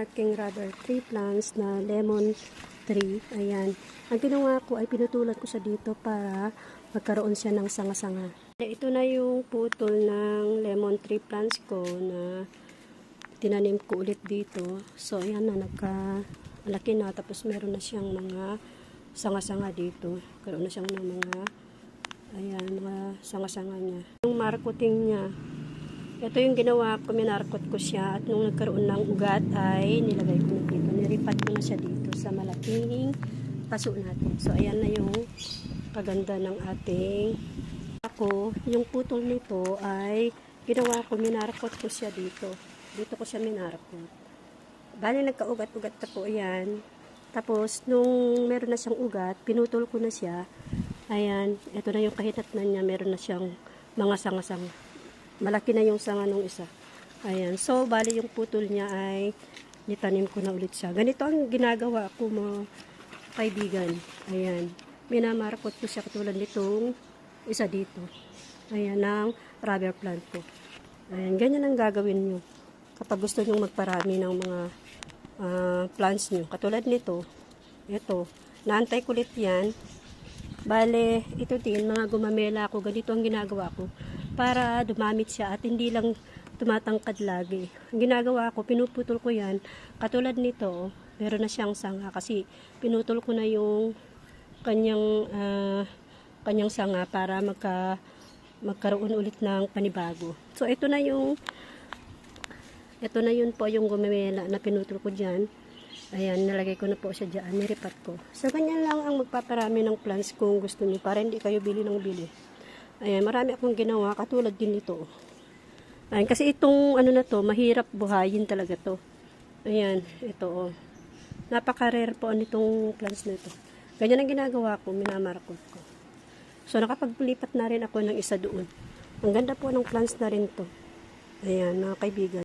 Aking rubber tree plants na lemon tree. Ayan. Ang ginawa ko ay pinutulan ko sa dito para magkaroon siya ng sanga-sanga. Ito na yung putol ng lemon tree plants ko na tinanim ko ulit dito. So, ayan na, nagka malaki na. Tapos, meron na siyang mga sanga-sanga dito. Karoon na siyang ng mga ayan, mga sanga-sanga niya. Yung marketing niya, ito yung ginawa ko, minarkot ko siya at nung nagkaroon ng ugat ay nilagay ko na dito. Niripat ko na siya dito sa malaking paso natin. So, ayan na yung kaganda ng ating ako, yung putol nito ay ginawa ko, minarkot ko siya dito. Dito ko siya minarkot. Bali, nagka-ugat-ugat na po yan. Tapos, nung meron na siyang ugat, pinutol ko na siya. Ayan, ito na yung kahitatnan niya. Meron na siyang mga sanga-sanga. Malaki na yung sanga nung isa. Ayan, so, bali yung putol niya ay nitanim ko na ulit siya. Ganito ang ginagawa ko mga kaibigan. Ayan, minamarkot ko siya katulad nitong isa dito. Ayan, ng rubber plant ko. Ayan, ganyan ang gagawin nyo kapag gusto nyo magparami ng mga ah, plants nyo. Katulad nito, ito, naantay ko ulit yan. Bale, ito din, mga gumamela ako, ganito ang ginagawa ko para dumamit siya at hindi lang tumatangkad lagi. Ang ginagawa ko, pinuputol ko yan. Katulad nito, meron na siyang sanga kasi pinutol ko na yung kanyang ah, kanyang sanga para magka magkaroon ulit ng panibago. So ito na yung ito na yun po yung gumamela na pinutol ko dyan. Ayan, nalagay ko na po siya dyan. Niripat ko. So, ganyan lang ang magpaparami ng plants kung gusto niyo para hindi kayo bili ng bili. Ayan, marami akong ginawa. Katulad din nito. Ayan, kasi itong ano na to, mahirap buhayin talaga to. Ayan, ito oh. Napaka-rare po nitong plants na ito. Ganyan ang ginagawa ko, minamarkot ko. So, nakapaglipat na rin ako ng isa doon. Ang ganda po ng plants na rin to. Ayan, mga kaibigan.